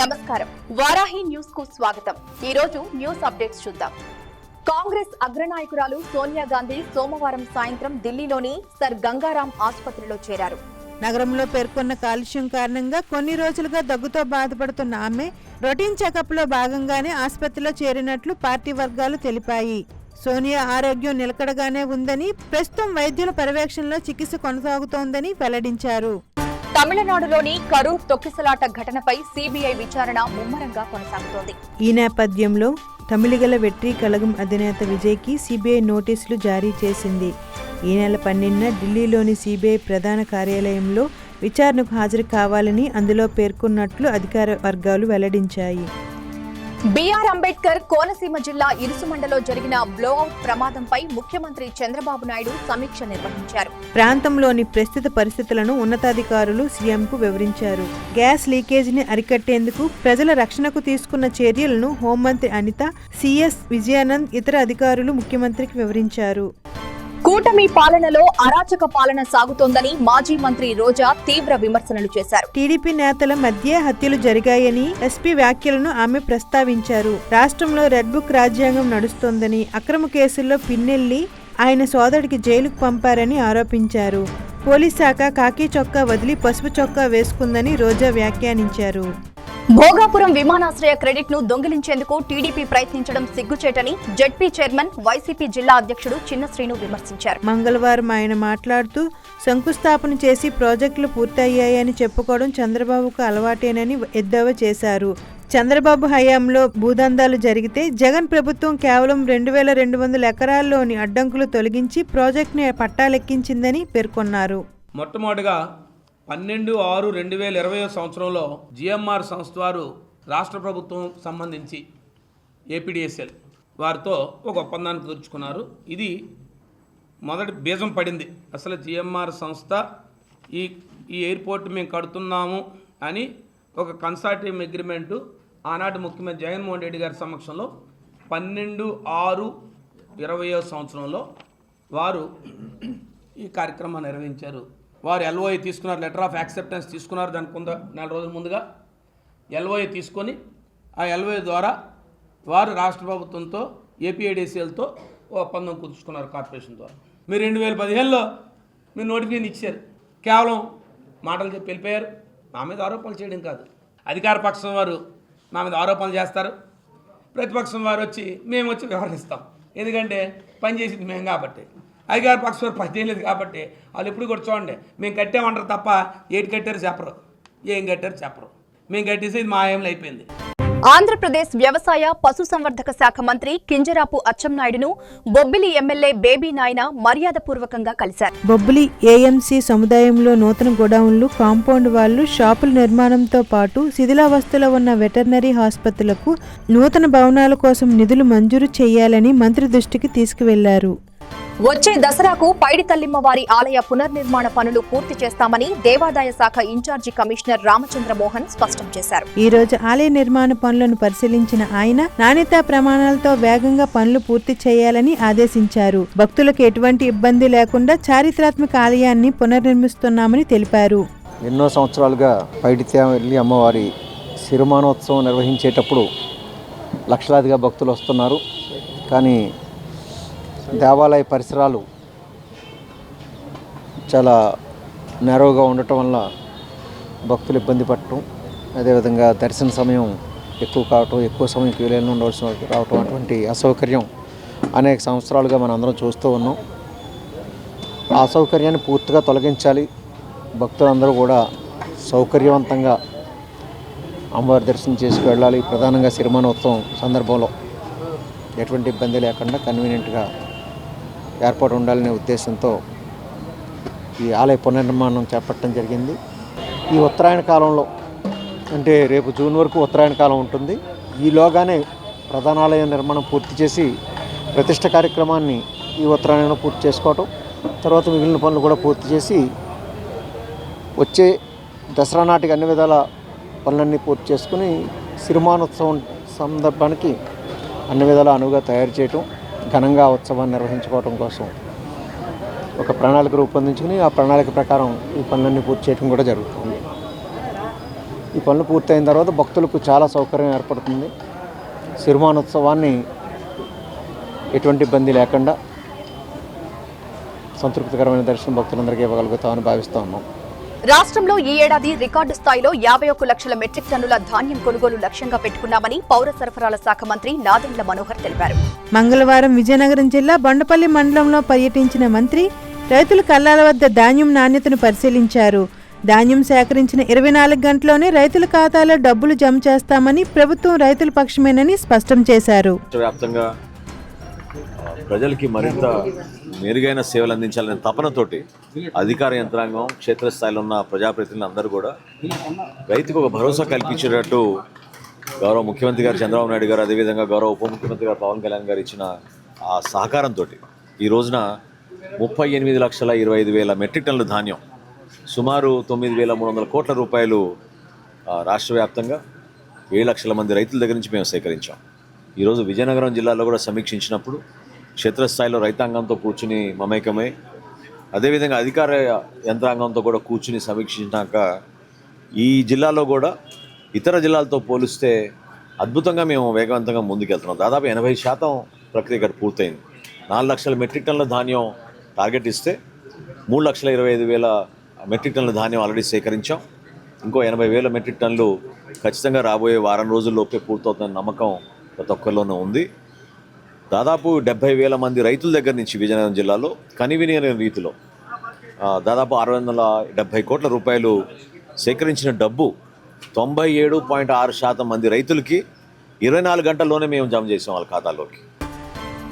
నమస్కారం. వారాహి న్యూస్కు స్వాగతం. ఈ రోజు న్యూస్ అప్డేట్స్ చూద్దాం. కాంగ్రెస్ అగ్రనాయకురాలు సోనియా గాంధీ సోమవారం సాయంత్రం ఢిల్లీలోని సర్ గంగారాం ఆసుపత్రిలో చేరారు. నగరంలో పేర్కొన్న కాలుష్యం కారణంగా కొన్ని రోజులుగా దగ్గుతో బాధపడుతున్న ఆమె రొటీన్ చెకప్లో భాగంగానే ఆసుపత్రిలో చేరినట్లు పార్టీ వర్గాలు తెలిపాయి. సోనియా ఆరోగ్యం నిలకడగానే ఉందని ప్రస్తుతం వైద్యుల పర్యవేక్షణలో చికిత్స కొనసాగుతోందని వెల్లడించారు. తమిళనాడులోని కరూర్ తొక్కిసలాట ఘటనపై సిబిఐ విచారణ ముమ్మరంగా కొనసాగుతోంది. ఈ నేపథ్యంలో తమిళిగల వెట్రి కలగం అధినేత విజయ్కి సిబిఐ నోటీసులు జారీ చేసింది. ఈ నెల పన్నెండున ఢిల్లీలోని సిబిఐ ప్రధాన కార్యాలయంలో విచారణకు హాజరు కావాలని అందులో పేర్కొన్నట్లు అధికార వర్గాలు వెల్లడించాయి. బీఆర్ అంబేద్కర్ కోనసీమ జిల్లా ఇరుసుమండలో జరిగిన బ్లోఅవుట్ ప్రమాదంపై ముఖ్యమంత్రి చంద్రబాబు నాయుడు సమీక్ష నిర్వహించారు. ప్రాంతంలోని ప్రస్తుత పరిస్థితులను ఉన్నతాధికారులు సీఎంకు వివరించారు. గ్యాస్ లీకేజీని అరికట్టేందుకు ప్రజల రక్షణకు తీసుకున్న చర్యలను హోంమంత్రి అనిత సిఎస్ విజయానంద్ ఇతర అధికారులు ముఖ్యమంత్రికి వివరించారు. కూటమి పాలనలో అరాచక పాలన సాగుతోందని మాజీ మంత్రి రోజా తీవ్ర విమర్శనలు చేశారు. టీడీపీ నేతల మధ్య హత్యలు జరిగాయని ఎస్పీ వ్యాఖ్యలను ఆమె ప్రస్తావించారు. రాష్ట్రంలో రెడ్ బుక్ రాజ్యాంగం నడుస్తోందని అక్రమ కేసుల్లో పిన్నెల్లి ఆయన సోదరుడికి జైలుకు పంపారని ఆరోపించారు. పోలీస్ శాఖ కాకి చొక్కా వదిలి పసుపు చొక్కా వేసుకుందని రోజా వ్యాఖ్యానించారు. భోగాపురం విమానాశ్రయ క్రెడిట్ను దొంగిలించేందుకు టీడీపీ ప్రయత్నించడం సిగ్గుచేటని జెడ్పీ చైర్మన్ వైసీపీ జిల్లా అధ్యక్షుడు చిన్న శ్రీను విమర్శించారు. మంగళవారం ఆయన మాట్లాడుతూ శంకుస్థాపన చేసి ప్రాజెక్టులు పూర్తయ్యాయని చెప్పుకోవడం చంద్రబాబుకు అలవాటేనని ఎద్దేవా చేశారు. చంద్రబాబు హయాంలో భూదందాలు జరిగితే జగన్ ప్రభుత్వం కేవలం రెండు వేల రెండు వందల ఎకరాల్లోని అడ్డంకులు తొలగించి ప్రాజెక్టుని పట్టాలెక్కించిందని పేర్కొన్నారు. మొట్టమొదటిగా పన్నెండు ఆరు రెండు వేల ఇరవై సంవత్సరంలో జిఎంఆర్ సంస్థ వారు రాష్ట్ర ప్రభుత్వం సంబంధించి ఏపీడిఎస్ఎల్ వారితో ఒక ఒప్పందాన్ని కుదుర్చుకున్నారు ఇది మొదటి బీజం పడింది. అసలు జిఎంఆర్ సంస్థ ఈ ఈ ఎయిర్పోర్ట్ మేము కడుతున్నాము అని ఒక కన్సార్టివ్ అగ్రిమెంటు ఆనాటి ముఖ్యమంత్రి జగన్మోహన్ రెడ్డి గారి సమక్షంలో పన్నెండు ఆరు ఇరవయో సంవత్సరంలో వారు ఈ కార్యక్రమాన్ని నిర్వహించారు. వారు ఎల్ఓఐ తీసుకున్నారు లెటర్ ఆఫ్ యాక్సెప్టెన్స్ తీసుకున్నారు దానికి కొంత నెల రోజుల ముందుగా. ఎల్ఓఐ తీసుకొని ఆ ఎల్ఓఐ ద్వారా వారు రాష్ట్ర ప్రభుత్వంతో ఏపీఐడిసిఎల్తో ఒప్పందం కుదుర్చుకున్నారు కార్పొరేషన్ ద్వారా. మీరు రెండు వేల పదిహేనులో మీరు నోటిఫికేషన్ ఇచ్చారు. కేవలం మాటలు చెప్పి వెళ్ళిపోయారు. నా మీద ఆరోపణలు చేయడం కాదు. అధికార పక్షం వారు నా మీద ఆరోపణలు చేస్తారు. ప్రతిపక్షం వారు వచ్చి మేము వచ్చి వ్యవహరిస్తాం. ఎందుకంటే పనిచేసింది మేము కాబట్టి. అధికార పక్షం వారు పని చేయలేదు కాబట్టి వాళ్ళు ఎప్పుడు కూడా చూడండి. మేము కట్టామంటారు తప్ప ఏటి కట్టారు చెప్పరు. ఏం కట్టారు చెప్పరు. మేము కట్టేసి మా అయిపోయింది. ఆంధ్రప్రదేశ్ వ్యవసాయ పశుసంవర్ధక శాఖ మంత్రి కింజరాపు అచ్చెన్నాయుడును బొబ్బిలి ఎమ్మెల్యే బేబీ నాయన మర్యాదపూర్వకంగా కలిశారు. బొబ్బిలి ఏఎంసీ సముదాయంలో నూతన గోడౌన్లు కాంపౌండ్ వాళ్ళు షాపుల నిర్మాణంతో పాటు శిథిలావస్థలో ఉన్న వెటర్నరీ ఆసుపత్రులకు నూతన భవనాల కోసం నిధులు మంజూరు చేయాలని మంత్రి దృష్టికి తీసుకువెళ్ళారు. వచ్చే దసరాకు పైడి తల్లిమ్మ వారి ఆలయ పునర్నిర్మాణ పనులు పూర్తి చేస్తామని దేవాదాయ శాఖ ఇన్ఛార్జి కమిషనర్ రామచంద్ర మోహన్ స్పష్టం చేశారు. ఈ రోజు ఆలయ నిర్మాణ పనులను పరిశీలించిన ఆయన నాణ్యతా ప్రమాణాలతో వేగంగా పనులు పూర్తి చేయాలని ఆదేశించారు. భక్తులకు ఎటువంటి ఇబ్బంది లేకుండా చారిత్రాత్మక ఆలయాన్ని పునర్నిర్మిస్తున్నామని తెలిపారు. ఎన్నో సంవత్సరాలుగా పైడితేవల్లి అమ్మవారి సిరిమానోత్సవం నిర్వహించేటప్పుడు లక్షలాదిగా భక్తులు వస్తున్నారు. కానీ దేవాలయ పరిసరాలు చాలా నేరోగా ఉండటం వల్ల భక్తులు ఇబ్బంది పడటం అదేవిధంగా దర్శన సమయం ఎక్కువ కావటం ఎక్కువ సమయం క్యూలైన్లో ఉండవలసిన రావటం అటువంటి అసౌకర్యం అనేక సంవత్సరాలుగా మనం అందరం చూస్తూ ఉన్నాం. ఆ అసౌకర్యాన్ని పూర్తిగా తొలగించాలి. భక్తులందరూ కూడా సౌకర్యవంతంగా అమ్మవారి దర్శనం చేసుకు వెళ్ళాలి. ప్రధానంగా సిరిమానోత్సవం సందర్భంలో ఎటువంటి ఇబ్బంది లేకుండా కన్వీనియంట్గా ఏర్పాటు ఉండాలనే ఉద్దేశంతో ఈ ఆలయ పునర్నిర్మాణం చేపట్టడం జరిగింది. ఈ ఉత్తరాయణ కాలంలో అంటే రేపు జూన్ వరకు ఉత్తరాయణ కాలం ఉంటుంది. ఈలోగానే ప్రధానాలయ నిర్మాణం పూర్తి చేసి ప్రతిష్ట కార్యక్రమాన్ని ఈ ఉత్తరాయణంలో పూర్తి చేసుకోవటం తర్వాత మిగిలిన పనులు కూడా పూర్తి చేసి వచ్చే దసరా నాటికి అన్ని విధాల పనులన్నీ పూర్తి చేసుకుని సిరిమానోత్సవం సందర్భానికి అన్ని విధాల అనువుగా తయారు చేయటం ఘనంగా ఉత్సవాన్ని నిర్వహించుకోవడం కోసం ఒక ప్రణాళిక రూపొందించుకుని ఆ ప్రణాళిక ప్రకారం ఈ పనులన్నీ పూర్తి చేయడం కూడా జరుగుతుంది. ఈ పనులు పూర్తయిన తర్వాత భక్తులకు చాలా సౌకర్యం ఏర్పడుతుంది. సిరిమానోత్సవాన్ని ఎటువంటి ఇబ్బంది లేకుండా సంతృప్తికరమైన దర్శనం భక్తులందరికీ ఇవ్వగలుగుతామని భావిస్తూ ఉన్నాం. రాష్ట్రంలో ఈ ఏడాది రికార్డు స్థాయిలో యాభై ఒక్క లక్షల మెట్రిక్ టన్నుల ధాన్యం కొనుగోలు లక్ష్యంగా పెట్టుకున్నామని పౌర సరఫరాల శాఖ మంత్రి నాదెండ్ల మనోహర్ తెలిపారు. మంగళవారం విజయనగరం జిల్లా బండపల్లి మండలంలో పర్యటించిన మంత్రి రైతుల కల్లాల వద్ద ధాన్యం నాణ్యతను పరిశీలించారు. ధాన్యం సేకరించిన ఇరవై నాలుగు గంటల్లోనే రైతుల ఖాతాలో డబ్బులు జమ చేస్తామని ప్రభుత్వం రైతుల పక్షమేనని స్పష్టం చేశారు. ప్రజలకి మరింత మెరుగైన సేవలు అందించాలనే తపనతోటి అధికార యంత్రాంగం క్షేత్రస్థాయిలో ఉన్న ప్రజాప్రతినిధులు అందరూ కూడా రైతుకు ఒక భరోసా కల్పించేటట్టు గౌరవ ముఖ్యమంత్రి గారు చంద్రబాబు నాయుడు గారు అదేవిధంగా గౌరవ ఉప ముఖ్యమంత్రి గారు పవన్ కళ్యాణ్ గారు ఇచ్చిన ఆ సహకారంతో ఈ రోజున ముప్పై ఎనిమిది లక్షల ఇరవై ఐదు వేల మెట్రిక్ టన్నుల ధాన్యం సుమారు తొమ్మిది వేల మూడు వందల కోట్ల రూపాయలు రాష్ట్ర వ్యాప్తంగా ఏడు లక్షల మంది రైతుల దగ్గర నుంచి మేము సేకరించాం. ఈరోజు విజయనగరం జిల్లాలో కూడా సమీక్షించినప్పుడు క్షేత్రస్థాయిలో రైతాంగంతో కూర్చుని మమేకమై అదేవిధంగా అధికార యంత్రాంగంతో కూడా కూర్చుని సమీక్షించాక ఈ జిల్లాలో కూడా ఇతర జిల్లాలతో పోలిస్తే అద్భుతంగా మేము వేగవంతంగా ముందుకెళ్తున్నాం. దాదాపు ఎనభై శాతం ప్రక్రియ ఇక్కడ పూర్తయింది. నాలుగు లక్షల మెట్రిక్ టన్నుల ధాన్యం టార్గెట్ ఇస్తే మూడు లక్షల ఇరవై ఐదు వేల మెట్రిక్ టన్నుల ధాన్యం ఆల్రెడీ సేకరించాం. ఇంకో ఎనభై వేల మెట్రిక్ టన్నులు ఖచ్చితంగా రాబోయే వారం రోజుల్లోపే పూర్తవుతున్న నమ్మకం ప్రతి ఒక్కరిలోనూ ఉంది. దాదాపు డెబ్బై వేల మంది రైతుల దగ్గర నుంచి విజయనగరం జిల్లాలో కనివిని రీతిలో దాదాపు ఆరు వందల డెబ్బై కోట్ల రూపాయలు సేకరించిన డబ్బు తొంభై ఏడు పాయింట్ ఆరు శాతం మంది రైతులకి ఇరవై నాలుగు గంటల్లోనే మేము జమ చేసాం వాళ్ళ ఖాతాలోకి.